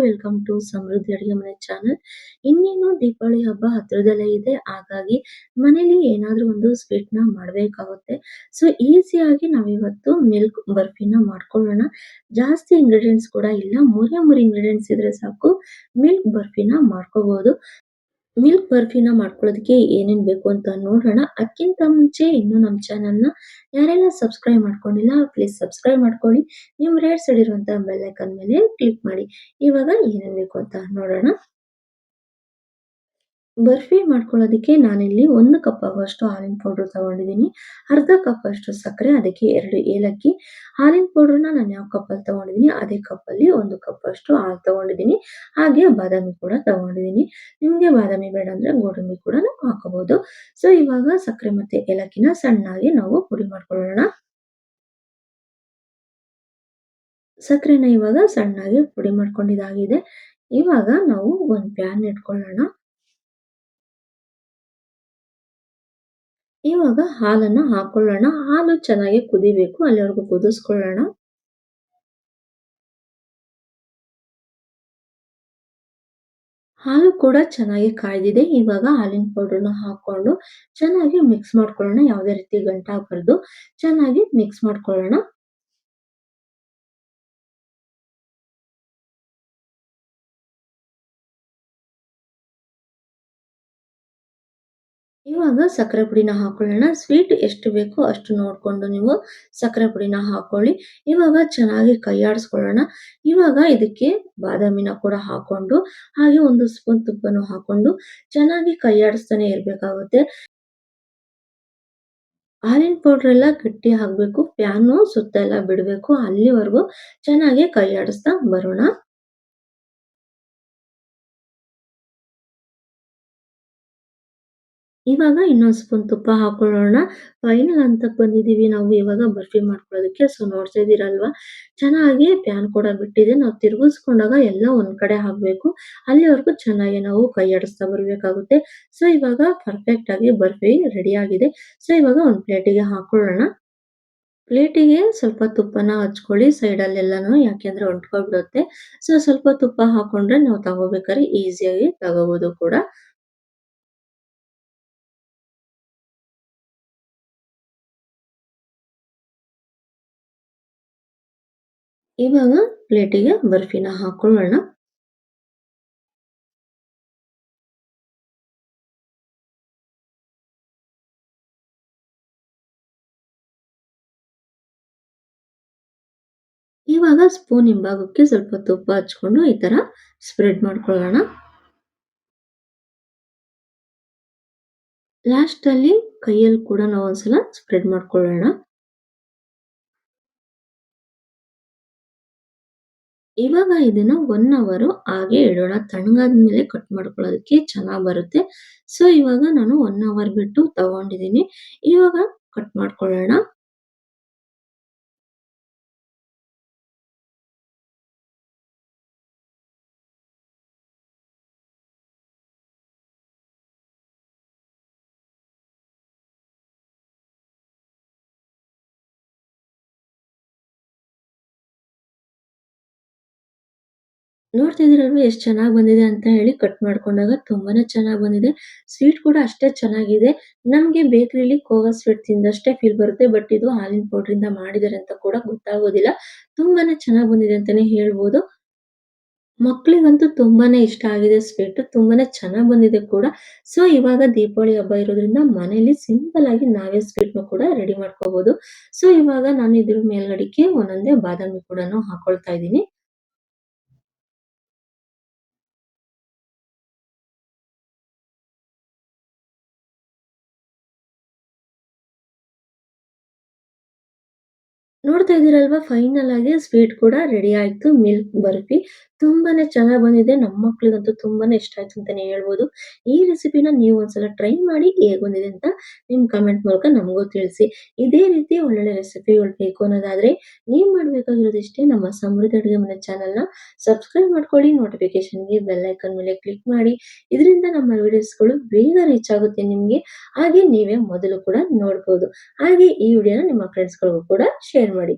Welcome to ಸಮೃದ್ಧಿ ಅಡುಗೆ ಮನೆ channel. ಇನ್ನೇನು ದೀಪಾವಳಿ ಹಬ್ಬ ಹತ್ರದಲ್ಲೇ ಇದೆ. ಹಾಗಾಗಿ ಮನೇಲಿ ಏನಾದ್ರೂ ಒಂದು ಸ್ವೀಟ್‌ನ ಮಾಡ್ಬೇಕಾಗುತ್ತೆ. ಸೊ ಈಸಿಯಾಗಿ ನಾವಿವತ್ತು ಮಿಲ್ಕ್ ಬರ್ಫಿನ ಮಾಡ್ಕೊಳ್ಳೋಣ. ಜಾಸ್ತಿ ಇಂಗ್ರೀಡಿಯೆಂಟ್ಸ್ ಕೂಡ ಇಲ್ಲ. ಮೂರೇ ಮೂರು ಇಂಗ್ರೀಡಿಯೆಂಟ್ಸ್ ಇದ್ರೆ ಸಾಕು ಮಿಲ್ಕ್ ಬರ್ಫಿನ ಮಾಡ್ಕೋಬಹುದು. ಮಿಲ್ಕ್ ಬರ್ಫಿನ ಮಾಡ್ಕೊಳ್ಳೋದಕ್ಕೆ ಏನೇನು ಬೇಕು ಅಂತ ನೋಡೋಣ. ಅದಕ್ಕಿಂತ ಮುಂಚೆ ಇನ್ನೂ ನಮ್ಮ ಚಾನಲ್‌ನ ಯಾರೆಲ್ಲ ಸಬ್ಸ್ಕ್ರೈಬ್ ಮಾಡ್ಕೊಂಡಿಲ್ಲ ಪ್ಲೀಸ್ ಸಬ್ಸ್ಕ್ರೈಬ್ ಮಾಡ್ಕೊಳ್ಳಿ. ನಿಮ್ಮ ರೇಟ್ಸ್ ಸೈಡ್ ಬೆಲ್ಲೈಕನ್ ಮೇಲೆ ಕ್ಲಿಕ್ ಮಾಡಿ. ಇವಾಗ ಏನೇನು ಬೇಕು ಅಂತ ನೋಡೋಣ. ಬರ್ಫಿ ಮಾಡ್ಕೊಳ್ಳೋದಕ್ಕೆ ನಾನಿಲ್ಲಿ ಒಂದು ಕಪ್ ಆಗುವಷ್ಟು ಹಾಲಿನ ಪೌಡ್ರ್ ತೊಗೊಂಡಿದ್ದೀನಿ ಅರ್ಧ ಕಪ್ ಅಷ್ಟು ಸಕ್ಕರೆ, ಅದಕ್ಕೆ ಎರಡು ಏಲಕ್ಕಿ. ಹಾಲಿನ ಪೌಡ್ರನ್ನ ನಾನು ಯಾವ ಕಪ್ಪಲ್ಲಿ ತಗೊಂಡಿದ್ದೀನಿ ಅದೇ ಕಪ್ಪಲ್ಲಿ ಒಂದು ಕಪ್ ಅಷ್ಟು ಹಾಲು ತಗೊಂಡಿದ್ದೀನಿ. ಹಾಗೆ ಬಾದಾಮಿ ಕೂಡ ತಗೊಂಡಿದ್ದೀನಿ. ನಿಮಗೆ ಬಾದಾಮಿ ಬೇಡ ಅಂದರೆ ಗೋಡಂಬಿ ಕೂಡ ಹಾಕೋಬಹುದು. ಸೊ ಇವಾಗ ಸಕ್ಕರೆ ಮತ್ತು ಏಲಕ್ಕಿನ ಸಣ್ಣಾಗಿ ನಾವು ಪುಡಿ ಮಾಡ್ಕೊಳ್ಳೋಣ. ಸಕ್ಕರೆನ ಇವಾಗ ಸಣ್ಣಾಗಿ ಪುಡಿ ಮಾಡ್ಕೊಂಡಿದ್ದಾಗಿದೆ. ಇವಾಗ ನಾವು ಒಂದು ಪ್ಯಾನ್ ಇಟ್ಕೊಳ್ಳೋಣ. ಇವಾಗ ಹಾಲನ್ನ ಹಾಕೊಳ್ಳೋಣ. ಹಾಲು ಚೆನ್ನಾಗಿ ಕುದಿಬೇಕು. ಅಲ್ಲಿವರೆಗೂ ಕುದಿಸ್ಕೊಳ್ಳೋಣ. ಹಾಲು ಕೂಡ ಚೆನ್ನಾಗಿ ಕಾಯ್ದಿದೆ. ಇವಾಗ ಹಾಲಿನ ಪೌಡರ್‌ನ ಹಾಕೊಂಡು ಚೆನ್ನಾಗಿ ಮಿಕ್ಸ್ ಮಾಡ್ಕೊಳ್ಳೋಣ. ಯಾವುದೇ ರೀತಿ ಗಂಟಾಗಬಾರ್ದು. ಚೆನ್ನಾಗಿ ಮಿಕ್ಸ್ ಮಾಡ್ಕೊಳ್ಳೋಣ. ಇವಾಗ ಸಕ್ಕರೆ ಪುಡಿನ ಹಾಕೊಳ್ಳೋಣ. ಸ್ವೀಟ್ ಎಷ್ಟು ಬೇಕೋ ಅಷ್ಟು ನೋಡಿಕೊಂಡು ನೀವು ಸಕ್ಕರೆ ಪುಡಿನ ಹಾಕೊಳ್ಳಿ. ಇವಾಗ ಚೆನ್ನಾಗಿ ಕೈಯಾಡಿಸ್ಕೊಳ್ಳೋಣ. ಇವಾಗ ಇದಕ್ಕೆ ಬಾದಾಮಿನ ಕೂಡ ಹಾಕೊಂಡು, ಹಾಗೆ ಒಂದು ಸ್ಪೂನ್ ತುಪ್ಪನೂ ಹಾಕೊಂಡು ಚೆನ್ನಾಗಿ ಕೈಯಾಡಿಸ್ತಾನೆ ಇರಬೇಕಾಗುತ್ತೆ. ಹಾಲಿನ ಪೌಡರ್ ಎಲ್ಲ ಗಟ್ಟಿ ಹಾಕಬೇಕು ಪ್ಯಾನು ಸುತ್ತ ಎಲ್ಲ ಬಿಡಬೇಕು. ಅಲ್ಲಿವರೆಗೂ ಚೆನ್ನಾಗಿ ಕೈಯಾಡಿಸ್ತಾ ಬರೋಣ. ಇವಾಗ ಇನ್ನೊಂದು ಸ್ಪೂನ್ ತುಪ್ಪ ಹಾಕೊಳ್ಳೋಣ. ಫೈನಲ್ ಅಂತ ಬಂದಿದ್ದೀವಿ ನಾವು ಇವಾಗ ಬರ್ಫಿ ಮಾಡ್ಕೊಳ್ಳೋದಕ್ಕೆ. ಸೊ ನೋಡ್ತಾ ಇದ್ದೀರಲ್ವಾ ಚೆನ್ನಾಗಿ ಪ್ಯಾನ್ ಕೂಡ ಬಿಟ್ಟಿದೆ. ನಾವು ತಿರುಗಿಸ್ಕೊಂಡಾಗ ಎಲ್ಲ ಒಂದ್ ಕಡೆ ಹಾಕ್ಬೇಕು ಅಲ್ಲಿವರೆಗೂ ಚೆನ್ನಾಗಿ ನಾವು ಕೈ ಆಡಿಸ್ತಾ ಬರಬೇಕಾಗುತ್ತೆ. ಸೊ ಇವಾಗ ಪರ್ಫೆಕ್ಟ್ ಆಗಿ ಬರ್ಫಿ ರೆಡಿ ಆಗಿದೆ. ಸೊ ಇವಾಗ ಒಂದು ಪ್ಲೇಟಿಗೆ ಹಾಕೊಳ್ಳೋಣ. ಪ್ಲೇಟಿಗೆ ಸ್ವಲ್ಪ ತುಪ್ಪನ ಹಚ್ಕೊಳ್ಳಿ ಸೈಡಲ್ಲೆಲ್ಲನೂ ಯಾಕೆಂದ್ರೆ ಹೊಂಟ್ಕೊಂಡ್ಬಿಡುತ್ತೆ ಸೊ ಸ್ವಲ್ಪ ತುಪ್ಪ ಹಾಕೊಂಡ್ರೆ ನಾವು ತಗೋಬೇಕಾದ್ರೆ ಈಸಿಯಾಗಿ ತಗೋಬೋದು ಕೂಡ. ಇವಾಗ ಪ್ಲೇಟಿಗೆ ಬರ್ಫಿನ ಹಾಕೊಳ್ಳೋಣ. ಇವಾಗ ಸ್ಪೂನ್ ಹಿಂಭಾಗಕ್ಕೆ ಸ್ವಲ್ಪ ತುಪ್ಪ ಹಚ್ಕೊಂಡು ಈ ತರ ಸ್ಪ್ರೆಡ್ ಮಾಡ್ಕೊಳ್ಳೋಣ. ಲಾಸ್ಟಲ್ಲಿ ಕೈಯಲ್ಲಿ ಕೂಡ ನಾವು ಒಂದ್ಸಲ ಸ್ಪ್ರೆಡ್ ಮಾಡ್ಕೊಳ್ಳೋಣ. ಇವಾಗ ಇದನ್ನ ಒನ್ ಅವರ್ ಹಾಗೆ ಇಡೋಣ. ತಣ್ಣಗಾದ್ಮೇಲೆ ಕಟ್ ಮಾಡ್ಕೊಳ್ಳೋದಕ್ಕೆ ಚೆನ್ನಾಗ್ ಬರುತ್ತೆ. ಸೊ ಇವಾಗ ನಾನು ಒನ್ ಅವರ್ ಬಿಟ್ಟು ತಗೊಂಡಿದ್ದೀನಿ. ಇವಾಗ ಕಟ್ ಮಾಡ್ಕೊಳ್ಳೋಣ. ನೋಡ್ತಾ ಇದ್ದೀರಲ್ವಾ ಎಷ್ಟು ಚೆನ್ನಾಗಿ ಬಂದಿದೆ ಅಂತ ಹೇಳಿ ಕಟ್ ಮಾಡ್ಕೊಂಡಾಗ ತುಂಬಾನೇ ಚೆನ್ನಾಗಿ ಬಂದಿದೆ. ಸ್ವೀಟ್ ಕೂಡ ಅಷ್ಟೇ ಚೆನ್ನಾಗಿದೆ. ನಮಗೆ ಬೇಕರಿಲಿ ಕೋವಾ ಸ್ವೀಟ್ ತಿಂದಷ್ಟೇ ಫೀಲ್ ಬರುತ್ತೆ. ಬಟ್ ಇದು ಹಾಲಿನ ಇಂದ ಮಾಡಿದ್ದಾರೆ ಅಂತ ಕೂಡ ಗೊತ್ತಾಗೋದಿಲ್ಲ. ತುಂಬಾನೇ ಚೆನ್ನಾಗಿ ಬಂದಿದೆ ಅಂತಾನೆ ಹೇಳ್ಬೋದು. ಮಕ್ಕಳಿಗಂತೂ ತುಂಬಾನೇ ಇಷ್ಟ ಆಗಿದೆ ಸ್ವೀಟ್. ತುಂಬಾನೇ ಚೆನ್ನಾಗಿ ಬಂದಿದೆ ಕೂಡ. ಸೊ ಇವಾಗ ದೀಪಾವಳಿ ಹಬ್ಬ ಇರೋದ್ರಿಂದ ಮನೆಯಲ್ಲಿ ಸಿಂಪಲ್ ಆಗಿ ನಾವೇ ಸ್ವೀಟ್‌ನ ಕೂಡ ರೆಡಿ ಮಾಡ್ಕೋಬಹುದು. ಸೊ ಇವಾಗ ನಾನು ಇದ್ರ ಮೇಲ್ಗಡೆಗೆ ಒಂದೊಂದೇ ಬಾದಾಮಿ ಕೂಡನು ಹಾಕೊಳ್ತಾ ಇದ್ದೀನಿ. ನೋಡ್ತಾ ಇದ್ದೀರಲ್ವಾ ಫೈನಲ್ ಆಗಿ ಸ್ವೀಟ್ ಕೂಡ ರೆಡಿ ಆಯ್ತು. ಮಿಲ್ಕ್ ಬರ್ಫಿ ತುಂಬಾನೇ ಚೆನ್ನಾಗಿ ಬಂದಿದೆ. ನಮ್ಮ ಮಕ್ಳಿಗಂತೂ ತುಂಬಾನೇ ಇಷ್ಟ ಆಯ್ತು ಅಂತಾನೆ ಹೇಳ್ಬೋದು. ಈ ರೆಸಿಪಿನ ನೀವು ಒಂದ್ಸಲ ಟ್ರೈ ಮಾಡಿ ಹೇಗ್ ಬಂದಿದೆ ಅಂತ ನಿಮ್ ಕಮೆಂಟ್ ಮೂಲಕ ನಮಗೂ ತಿಳಿಸಿ. ಇದೇ ರೀತಿ ಒಳ್ಳೊಳ್ಳೆ ರೆಸಿಪಿಗಳು ಬೇಕು ಅನ್ನೋದಾದ್ರೆ ನೀವ್ ಮಾಡ್ಬೇಕಾಗಿರೋದು ಇಷ್ಟೇ ನಮ್ಮ ಸಮೃದ್ಧ ಅಡುಗೆ ಮನೆ ನ ಸಬ್ಸ್ಕ್ರೈಬ್ ಮಾಡ್ಕೊಳ್ಳಿ. ನೋಟಿಫಿಕೇಷನ್‌ಗೆ ಬೆಲ್ ಐಕಾನ್ ಮೇಲೆ ಕ್ಲಿಕ್ ಮಾಡಿ. ಇದರಿಂದ ನಮ್ಮ ವಿಡಿಯೋಸ್‌ಗಳು ಬೇಗ ರೀಚ್ ಆಗುತ್ತೆ ನಿಮ್ಗೆ. ಹಾಗೆ ನೀವೇ ಮೊದಲು ಕೂಡ ನೋಡ್ಬೋದು. ಹಾಗೆ ಈ ವಿಡಿಯೋನ ನಿಮ್ಮ ಫ್ರೆಂಡ್ಸ್ ಗಳಿಗೂ ಕೂಡ ಶೇರ್ ಮಾಡಿ.